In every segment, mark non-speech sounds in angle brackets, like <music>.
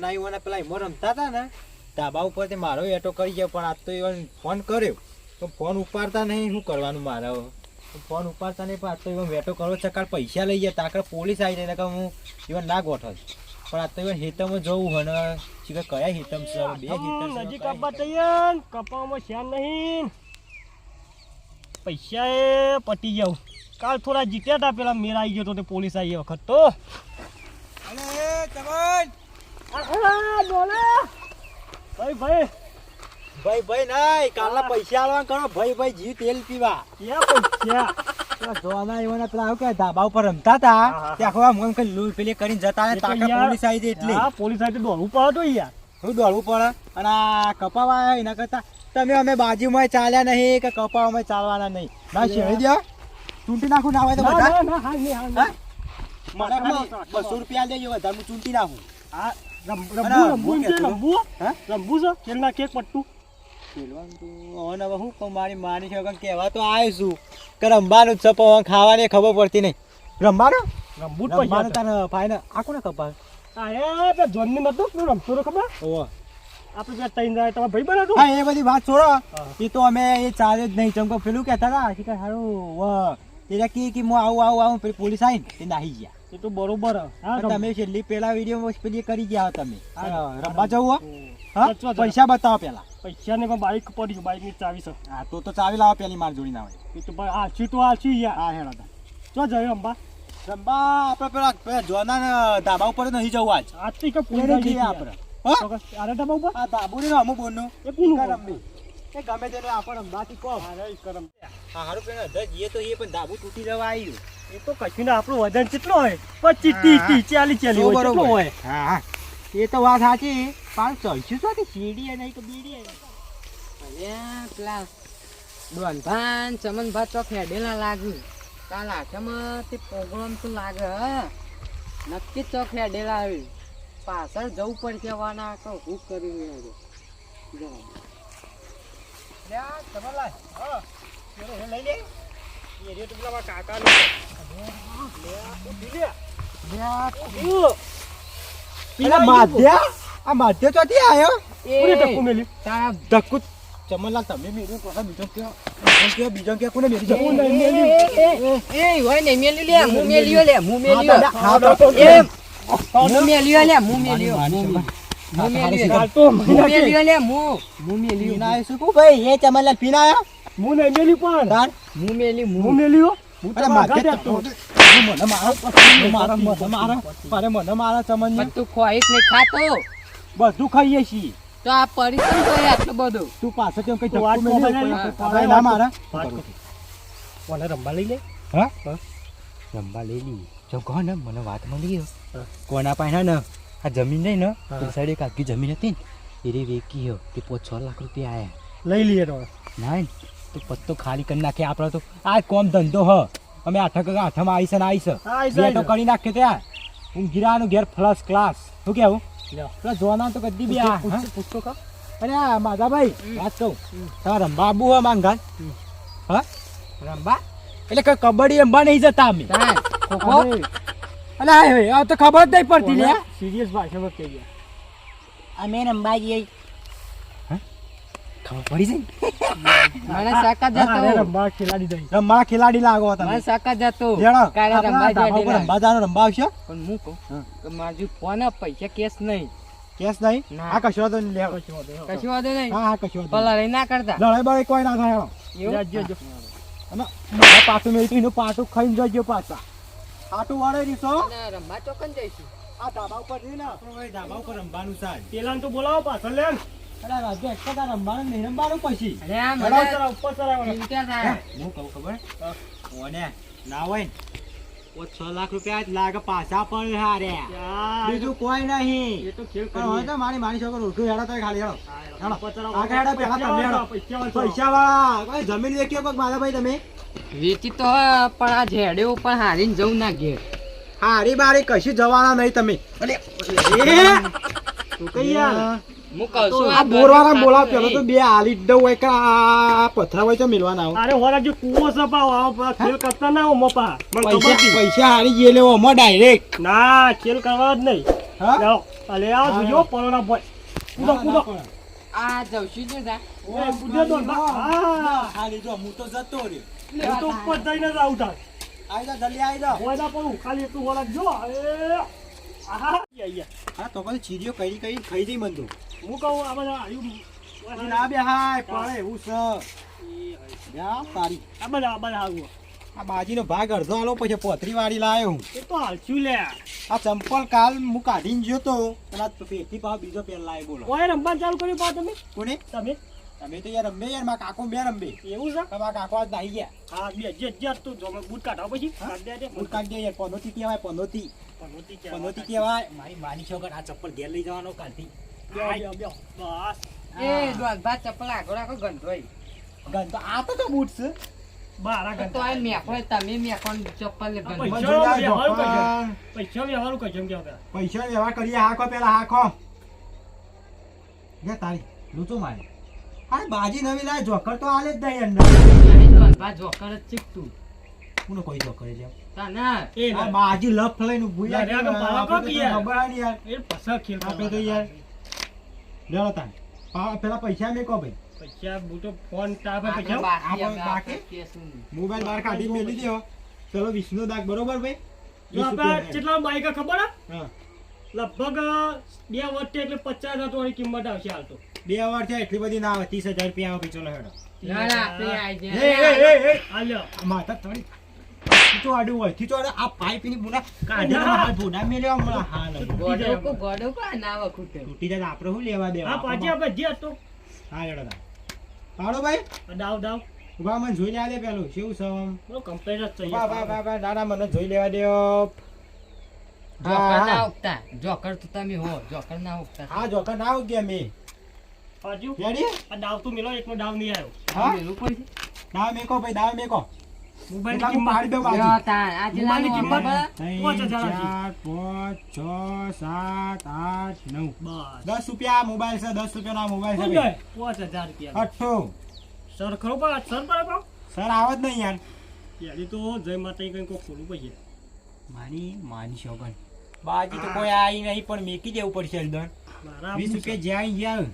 અને આ મને પેલા ઈમો રમતા હતા ને ધાબા ઉપરથી મારો એટો કરી ગયો પણ આજ તો ઈવન ફોન કર્યો. તો ફોન ઉપાડતા નહીં શું કરવાનું મારે ફોન ઉપાડતા નહીં પણ આજ તો એવા વેટો કરવો છે કાલ પૈસા લઈ ગયા. તાકર પોલીસ આવી જાય હું એવા ના ગોઠવ પણ આજ તો એવા હેતમ જવું અને શીખર કયા હેતમ છે બે હેતમ નજીક આપવા તૈયાર. કપામાં શ્યામ નહીં. પૈસા એ પટી જાવ કાલ થોડા જીત્યા હતા પેલા મેરા આવી ગયો તો પોલીસ આવી વખત તો. અને ચમન આ! ભાઈ ભાઈ ભાઈ ભાઈ નહીં કાલના પૈસા આલવા કરો. ભાઈ ભાઈ જી તેલ પીવા. ક્યાં પૈસા? જોવાના ઈવોને પેલા આવું કે ધાબા ઉપર રમતા હતા. હા, હા. તે આખો આમ પેલી કરીને જતા ને તો પોલીસ આવી જાય એટલે. પોલીસ આવી દોડવું પડે તો યાર. શું દોડવું પડે? અને આ કપાવા એના કરતા તમે અમે બાજુમાં ચાલ્યા નહીં કે કપાવામાં ચાલવાના નહીં. ના દો. ચૂંટી નાખું ના હોય તો બધા? બસો રૂપિયા દેજો વધારે હું ચૂંટી નાખું. હા, અને રંભુ, રંભુ હું? રંભુ છે? કેક પટ્ટું? તો હવે હું કહું મારી માની છે કહેવા તો આવ્યો છું કે રમવાનું જ છે પણ ખાવાની ખબર પડતી નહીં રમવાનું પૈસા રમવાનું. તારે ફાઈનલ આ કોને કપાય હા, એ જોનની? પેલો રમતો તો ખબર? ઓહો આપણે ત્યાં ત્રણ જણા તમારા ભાઈ? હા એ બધી વાત છોડો. એ તો અમે એ ચાલે જ નહીં ચમકો પેલું કહેતા હતા કે વ એટલે કે કે હું આવું આવું આવું પોલીસ આવીને તે નાહી ગયા એ તો બરોબર હા, તમે છેલ્લી પેલા વીડિયો પેલી કરી ગયા તમે. રમવા જવું હા? પૈસા બતાવો પેલા પૈસા ને બાઈક પડી છે બાઈકની ચાવી છે. હા તો તો ચાવી લાવો પેલી માર જોડી ના હોય. એ તો ભાઈ આછી તો આછી યાર. હા હેડો. ચો જયો અંબા રંબા આપણે પેલા પેલા જોના ધાબા ઉપર નહીં જવું આજ. આજ તો કે પૂરી જઈએ આપણે. આરે ઢાબા ઉપર? આ ધાબુ ને અમુક બોનનું. એ ઈકા રમવી. એ ગમે તેને આપણે રમવાથી કહો અરે હા હારું પેલા જઈએ તો એ પણ ધાબુ તૂટી જવા આવ્યું એ તો કશું ના આપણું વજન કેટલું હોય? પચીસ ત્રીસ ત્રીસ ચાલીસ ચાલીસ હોય કેટલું હોય? હા હા. એ તો વાત સાચી. પણ ચડશું શું કે સીડી નહીં તો બીડી અલ્યા પેલા ડોનભાન ચમનભા ચોક હેડેલા લાગ્યું કાલ આઠમાં તે પ્રોગ્રામ તો લાગે હ. નક્કી ચોક હેડેલા આવી. પાછળ જવું પડશે વાના તો હું કરી રહ્યો તમે હું ને મેલ્યું લે. તો- એ રેટ પેલા લે મારી હું મેલી હું મેલ્યું મને મારો મને મારો મને મારો મારે. મને મારા ચમન તું ખોઈશ નહીં ખાતો. બધું ખાઈએ છીએ. તો આ તો આટલું બધું. તું પાછળ કેમ કઈ વાત મોબાઈલ ના મારા. લઈ લે. હા? હા. રંબા લઈ લી. જો કહો ને? મને વાત મળી. કોના પાસે ને? આ જમીન નહીં ને. એ સાઈડ એક આખી જમીન હતી ને. એ વેકી હો. તે પોચ છ લાખ રૂપિયા આયા. લઈ લઈએ તો ના? તો પત્તો ખાલી કરી નાખે આપણે તો. આ કોમ ધંધો હ. અમે આઠક આઠમાં આવીશ ને આવીશ. હા, તો કરી નાખે ત્યાં. હું ગિરાનું ઘેર ફર્સ્ટ ક્લાસ શું કેવું? પેલા જોવાના તો કદી બી આ હા? પૂછ- પૂછતો કા? અરે આ માધાભાઈ વાત કહું. તમારે રંબા આબુ હોય માંગાન હા? રંબા? એટલે કઈ કબડ્ડી રંબા નહીં જતા અમે. અલે આ આ તો ખબર જ નહીં પડતી લે સિરિયસ ભાષામાં કહી ગયા. અમે રંબા જઈએ ખબર પડી જાય મને <laughs> સાકા જતો. રંબા ખેલાડી દઈ રંબા ખેલાડી લાગો તમે. મને સાકા જતો. કાલે રંબા જાય રંબા જાનો રંબા આવશે? પણ હું કહું કે મારજી ફોન પૈસા કેસ નહીં. કેસ નહીં? આ કશો વાંધો નહીં લેવો કશું વાંધો નહીં. વાંધો નહીં હા હા કશો વાંધો પલા રહી ના કરતા. લડાઈ બડાઈ કોઈ ના થાય. હેડો. એવું જા. અને મારા પાટું મેળ્યું એનું પાટું ખાઈને જજો પાછા. પાટું વાળે રીસો રંબા ચોકન જઈશું. આ ધાબા ઉપર જઈને ને આપણું ધાબા ઉપર રંબાનું સાહેબ પેલા તો બોલાવો પાછળ લે. ને. અરે રાજુ એક તો રમવાનું નહીં રમવાનું પછી. અરે મને ઉપર ચડાવવાનો. થાય? હું કહું ખબર? ઓને ના હોય ને છ લાખ રૂપિયા જ લાગે પાછા હારે. બીજું કોઈ નહીં. એ તો હોય મારી મારી છોકરો ઉઠું હેડો તો ખાલી હેડો. આગળ હેડો, પહેલા તમે હેડો. પૈસા વાળો. જમીન વેચ્યો કોક મારા ભાઈ તમે? વેચી તો હે, પણ આ ઝેડે ઉપર હારીને જવું ના ઘેર. હારી બારી કશું જવાના નહીં તમે. અલે તું કઈ યાર? આ બોરવાળા બોલાવ પેલો તો બે આલી જ દઉં હોય કે આ પથરા હોય તો મિલવાના આવો. અરે હોરા જે કૂવો છે પાવ ખેલ કરતા ના મપા પૈસા પૈસા હારી ગયે લેવો ડાયરેક્ટ ના ખેલ કરવા જ નહીં. હા? અલે આ જોજો પરોડા બોય કૂદો કૂદો. આ જવશું તો હા. હાલી જો હું તો જતો રહ્યો. હું તો ઉપર જઈને જ આવું તાર. આઈ જા જલ્દી આઈ જા હોય ના પડું ખાલી એટલું હોરા જો. એ. હા તો પછી ચીજો કઈ કઈ ખાઈ દઈ મન તો હું કહું આ બધા આવ્યું ના બે હાય પડે એવું છે. જા તારી આ બધા આ બધા આવું. આ બાજીનો ભાગ અડધો આલો પછી પોતરી વાળી લાયો હું. એ તો હાલશું લે. આ ચંપલ કાલ હું કાઢીને ગયો તો અને આ પેટી પાવ બીજો પેન લાય બોલો. કોઈ રમવા ચાલુ કર્યું પા તમે? કોને? તમે? તમે તો યાર રમે યાર મારા કાકો બે રમે. એવું છે? મારા કાકો આજ નાઈ ગયા. હા બે જે જે તું જો મેં બૂટ કાઢો પછી. કાઢ દે હું કાઢી દે યાર પનોતી કહેવાય પનોતી. પનોતી કહેવાય. મારી માની છોકર આ ચપ્પલ ઘેર લઈ જવાનો કાલથી બસ. એ દોડભા ચપ્પલ આગળ રાખો ગંધોય. ગંધો. આ તો તો બૂટ છે. બારા તો આ મેખો તમે મેખો ચપ્પલ ને પૈસા વ્યવહાર કરજો. કેવું પૈસા કરીએ હાખો પેલા હાખો લે તારી લૂંટો મારે. અરે બાજી નવી લાય જોકર તો આલે જ નહીં અંદર. જોકર જ ચીકતું. કોનો કોઈ જોકર છે. એ ના. બાજી લપ લઈને ઊભું યાર રે, તો બાળકો આપણે તો યાર. ખબર નહીં યાર એ પૈસા ખેલ આપણે તો યાર. લેલો તાન. પા- પેલા પૈસા મેકો ભાઈ. પૈસા બૂટો ફોન તા આપણે પૈસા. બાકી આપણે બાકી? આપણે કહેશું નહીં. મોબાઈલ બહાર કાઢી મેલી દો ચલો વિષ્ણુ દાગ બરોબર ભાઈ? જો વીસ આપણે કેટલા બાઈક ખબર? હે? હા લગભગ બે વર્ષે એટલે પચાસ હજાર વાળી કિંમત આવશે હાલ તો. બે વાર થયા એટલી બધી ના આવે. ત્રીસ હજાર રૂપિયા આવે ચલો હેડો. ના, ના, આપણે આઈ એ જાય. એ એ એ. હાલ આ માથા થોડી ખીચો આડું હોય. ખીચો આડું આ પાઇપની બુના કાઢીને હાલ ભૂડા મેલ્યો હમણાં હાલ ગોડો કો ગોડો કો આ ના વખૂટે. તૂટી જાય આપણે શું લેવા દેવા? હા પાછી આપણે જે હતો. હા હેડો તાન. પાડો ભાઈ. આ દાવ દાવ. ઊભા મને જોઈ લેવા દે પેલું. કેવું છે આમ? બરો કમ્પ્લેટ જ મને જોઈ લેવા દે જોકર ના ઉગતા. જોકર તો તમે હો જોકર ના ઉગતા. હા જોકર ના આવું ગયા મેં. પાછું? રેડી? આ દાવ તો મિલો એકનો દાવ નહીં આવ્યો. હા? મેલું? દાવ મેકો ભાઈ દાવ મેકો. મોબાઈલ એટલા હું પાડી દઉં બાજુ. જો તાન, આ મોબાઈલની કિંમત? નંબર. પાંચ ત્રણ, હજાર ચાર પાંચ છ સાત આઠ નવ દસ રૂપિયા મોબાઈલ છે દસ રૂપિયાનો મોબાઈલ છે શું ભાઈ. જાય? પાંચ હજાર રૂપિયા અઠ્ઠો સર ખરો પણ સર પર સર આવો જ નહીં યાર યાદી તો જય માતા કઈ કોઈ ખોલું પૈસે મારી માની શોગન બાજી તો કોઈ આવી નહીં પણ મેકી દેવું પડશે એકદમ વીસ. રૂપિયા જ્યાં ગયા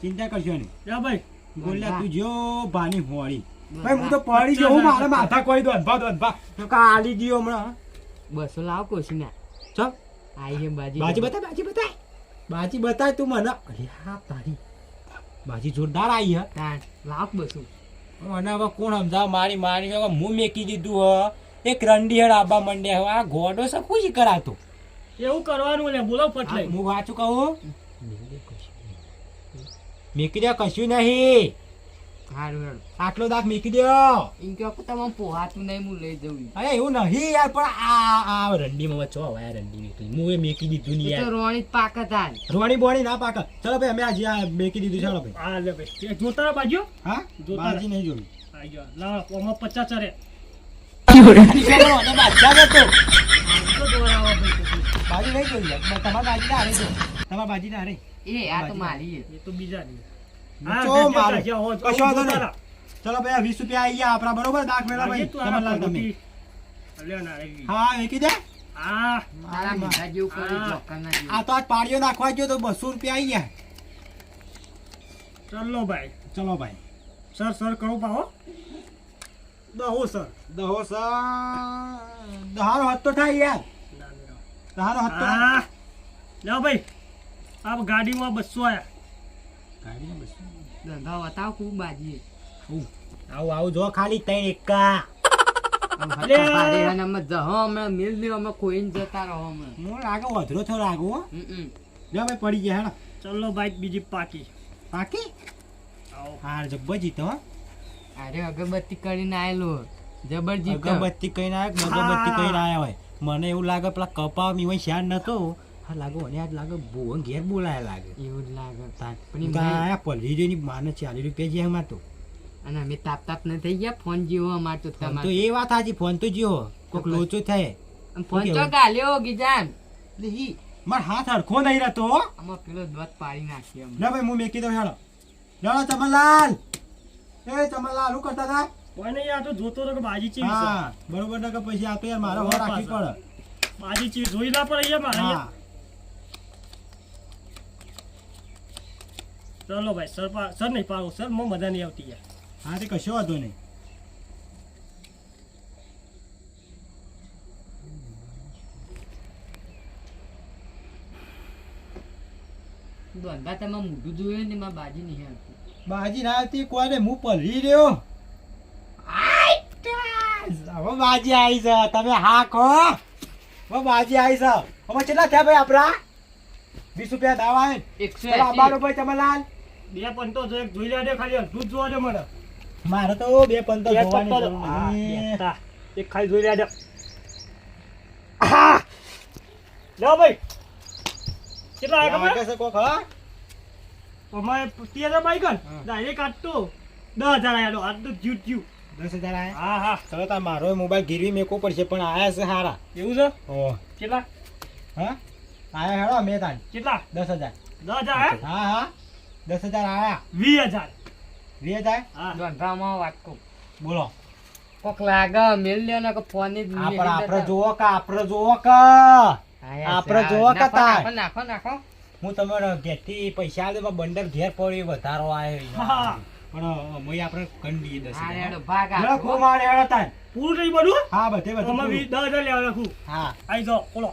ચિંતા કરશો ને ભાઈ બોલ્યા તું જો ભાની હોળી ભાઈ હું તો પડી ગયો હું મારા માથા કોઈ દોધભા દોધભા તો કા આલી ગયો હમણાં? બસો લાવ કોશી ના ચો. આઈ છે બાજી બાજી બતા બાજી બતા બાજી બતા તું મને. અરે હા તારી. બાજી જોરદાર આવી હે. તાન લાવ બસો. મને હવે કોણ સમજાવ? મારી મારી હવે હું મેકી દીધું હ. એક રંડી હેડ આબા મંડ્યા હવે આ ગોડો સ ખુશી કરાતો? એવું કરવાનું ને બોલો પટલે. હું વાંચું કહું? મેકી દે કશું નહીં. આટલો દાખ મેકી દો એમ કે તમે પોહાતું નહીં હું લઈ જવું અરે એવું નહીં યાર પણ આ આ રંડી માં વચ્ચો હવે રંડી નીકળી. હું એ મેકી દીધું ને એ તો યાર. રોણી પાક તાન રોણી બોણી ના પાક. ચલો ભાઈ અમે આજે આ મેકી દીધું. ચાલો ભાઈ. હા લે ભાઈ. જોતા બાજુ. હા? જોતા બાજી નહીં જોયું આઈ ગયો લા ઓમો પચાસ ચરે. બાજી નહીં જોઈ. તમારા બાજી ના હારે તમારા બાજી ના હારે. એ આ તો મારી એ તો બીજા ની ચો મારું. કશો કશો વાંધો નહીં. ચલો ભાઈ વીસ રૂપિયા આવી ગયા આપણા બરોબર દાખ મેળા ભાઈ. તમારે તમે હા મેકી દે હા. તારા મીઠા જેવું કરી હા. જોકર ના જેવું. આ તો આજ પાડીઓ નાખવા ગયો તો બસો રૂપિયા આવી ગયા. ચલો ભાઈ. ચલો ભાઈ. સર સર કરો પાવો દહો સર. દહો સર. દહારો હાથ તો થાય યાર. દહારો હાથ તો થાય. હા. લે ભાઈ આ ગાડીમાં બસો આયા. ધંધા બતાવ ખૂબ પડી ગયા ચલો ભાઈ બીજી પાકી પાકી હાર જબ્બર જીતો અરે અગરબત્તી કરીને આયેલો જબર અગરબત્તી કઈ આવ્યો અગરબત્તી કરીને આવ્યા હોય મને એવું લાગે પેલા કપા મીવાય શ્યાન નતો. હા લાગે મને આજ લાગે બોન ઘેર બોલાય લાગે. એવું જ લાગે. પણ એમ તાન નહીં. માને ચાલીસ રૂપિયા જે એમાં તો. અને અમે તાપ તાપ ન થઈ ગયા ફોન જીવો અમાર તો ફોન તો એ વાત સાચી ફોન તો જીવો. કોક લોચો થાય. ફોન તો ગાલ્યો ગીજાન. એટલે માર હાથ હરખો નહીં રહેતો હો. આમાં પેલો દોત પાડી નાખી એમ લે ભાઈ હું મેકી દઉં હેડો. હેડો ચમનલાલ. એ ચમનલાલ શું કરતા હતા? કોઈ નહીં આ તો જોતો કે બાજી ચીવી છે. હા બરોબર ના કે પછી આ તો યાર મારા હોર રાખવી પડે. બાજી ચીવી જોઈ ના પડે અહીંયા મારે હા અહીંયા. ચલો ભાઈ સર પા- સર નહીં પાડું સર મને મજા નહીં આવતી યાર. હા તે કશો વાંધો નહીં. દોંધા તમે મોઢું જોયું ને માં બાજી નહીં આવતી. બાજી ના આવતી કોને હું પલરી રહ્યો. હવે બાજી આવી છે. તમે હા. કહો હવે બાજી આવી છે. હવે કેટલા થયા ભાઈ આપણા વીસ રૂપિયા દાવા એકસો આબાનો ભાઈ ચમનલાલ બે પંતો જો એક જોઈ લેજે ખાલી અડધું જોવા દે મને. મારે તો બે પંતો જોવાની જરૂર. એક ખાલી જોઈ લેજે. લો ભાઈ. કેટલા આ ખબર છે કોક, હા? અમારે ત્રીસ હજાર બાઈક. ડાયરેક્ટ આટતો દસ હજાર આજ તો જ્યુ જ્યુ દસ હજાર આયા? હા હા. ચલો તાર મારો મોબાઈલ ગીરવી મેકવો પડશે પણ આયા છે હારા. એવું છે? ઓ કેટલા? હા? આયા હેડો મેં તાન. કેટલા? દસ હજાર. દસ હજાર હા હા. દસ હજાર આયા. વીસ હજાર. વીસ હજાર? ધંધામાં વાત કહું બોલો. કોક લાગે મેલ લ્યો ને કે ફોનની આપણે આપણે જોવો કે આપણે જોવો કે. આપણે જોવો કે તાર. નાખો નાખો હું તમને ઘેરથી પૈસા આલે બંડર ઘેર પડી વધારો આવ્યો હા. પણ મય આપણે કંડી દસ ભાગ હેડો, આપો. મારે હેડો તાર પૂરું થઈ બધું? હા બધે બધું તમે વીસ દસ હજાર લેવા રાખું હા. આઈ જો ખોલો.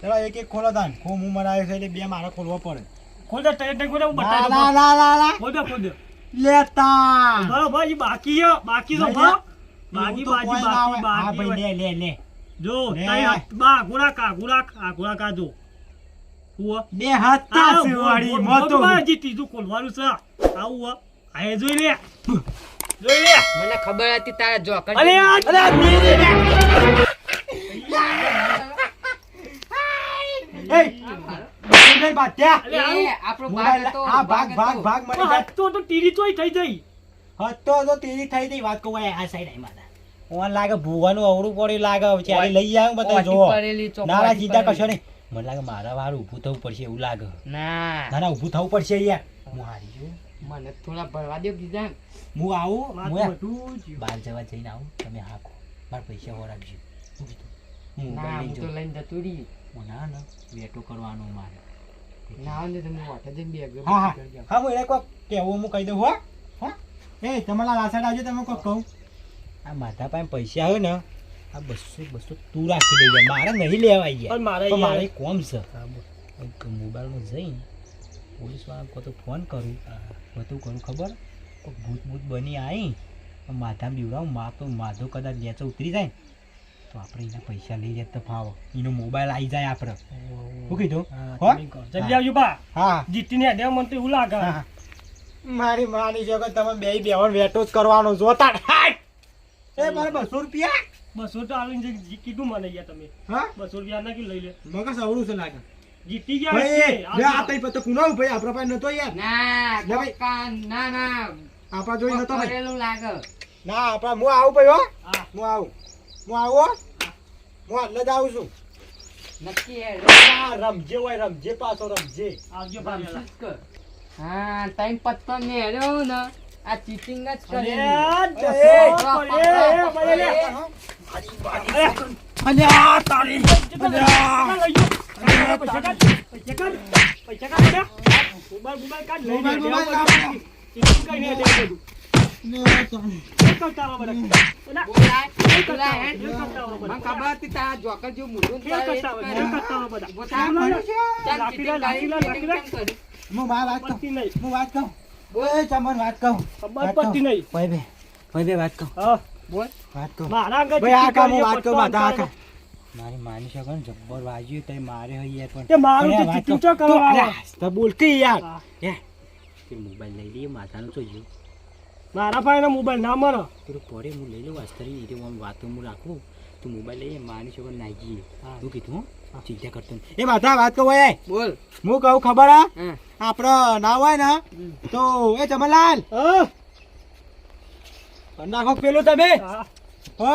ચલો એક એક ખોલો તાન. ખૂબ હું મરાયો છે એટલે બે મારે ખોલવો પડે. ખોલ દે ટેટ ખોલે હું ના બતાવી ના દઉં ના ના ના ખોલ દે ખોલ દે. લેતા. બરો ભાઈ બાકી છે બાકી તો એવું બાકી બાકી ના. બાકી હા બાકી લે લે લે. જો તઈ બા ગુડા કા ગુડા કા જો. બે મોતો છે આવું હો. જોઈ લે. જોઈ લે. મને ખબર હતી તારા જો અરે અરે એ બધું નહીં બાત્યા એ, આપણો ભાગ હતો, હા ભાગ ભાગ ભાગ મને હતો તો તો ટીરી ચોય થઈ જઈ હતો તો ટીરી થઈ જઈ વાત કહું આ સાઈડ આઈ માતા ઓન લાગે ભૂવાનું અવળું પડી લાગે ચાલી લઈ આવ્યો બધા જો નારા સીધા કશો નહીં. મને લાગે મારા વાર ઊભું થવું પડશે એવું લાગે. ના. ના ના ઊભું થવું પડશે યાર હું હારી છું મને થોડા ભરવા દો કીધા. હું આવું હું. બહાર જવા જઈને આવું તમે હાકો. મારા પૈસા શું કીધું હું તો લઈને જતું રહી ના ના વેટો કરવાનો મારે. ના ને તો હું જઈને બે હા. હા હા હું એને કોક કહેવું હું કહી દઉં હો. હો. એ તમારા લાસાડ આવજો તમે કોક કહું. આ માથા પાસે પૈસા આવે ને આ બસો બસો તું રાખી દેજે. મારે નહીં લેવા પણ મારે મારે કોમ છે. મોબાઈલમાં જઈને પોલીસવાળા કો તો ફોન કરું. બધું કરું ખબર? ભૂત ભૂત બની આવી માથા બીવડાવું મા તો માધો કદાચ લેચો ઉતરી જાય. તો આપણે એના પૈસા લઈ જાય તો ફાવો. એનો મોબાઈલ આવી જાય આપણે શું કીધું. જલ્દી આવજો બા. હા. જીતીને હેડે મને તો એવું લાગે. મારી માની છે કે તમે બે બેવન વેટો જ કરવાનો જોતા એ મારે બસો રૂપિયા? બસો તો આવીને જે- જે કીધું મને યાર તમે. હા? બસો રૂપિયા નાખી લઈ લે. મગજ અવળું છે લાગે. જીતી ગયા ભાઈ છે. લે આ તઈ પતો કુનો ભાઈ આપણા પાસે નતો યાર. ના ના ના. આપણા જોઈ નતો ભાઈ. લાગે. ના આપણા હું આવું ભાઈ હો. હા. હું આવું. હું આવું હો. હાલ જ આવું છું. નક્કી રમજે હોય રમજે પાછો રમજે. આવજો. હા ટાઈમ પત્તો ને હેડ્યો ને. આ ચીટિંગ જ કરી અલ્યા તારી કેટલા પૈસા કાઢ, પૈસા કાઢ, પૈસા કાઢ. બેટા. મોબાઈલ, મોબાઈલ કાઢ, લઈ મોબાઈલ, લે, મોબાઈલ કાઢ. ચીટિંગ કરીને હેડે બધું. મારા માની શકો ને જબ્બર વાજ્યું તઈ મારે હોય યાર. પણ મારું કરવા યાર મોબાઈલ લઈ લઈએ માથાનું જોયું મારા પાસે મોબાઈલ ના મળે. પેલું પડે હું લઈ લઉં વાસ્તરી રીતે હું વાતો હું રાખું. તું મોબાઈલ લઈએ માની શકો નાઈ જઈએ. તું કીધું ચિંતા કરતો એ માથા વાત કહું એ બોલ. હું કહું ખબર હા હા. આપડે ના હોય ને તો એ ચમનલાલ હા, નાખો પેલું તમે. હા. હો?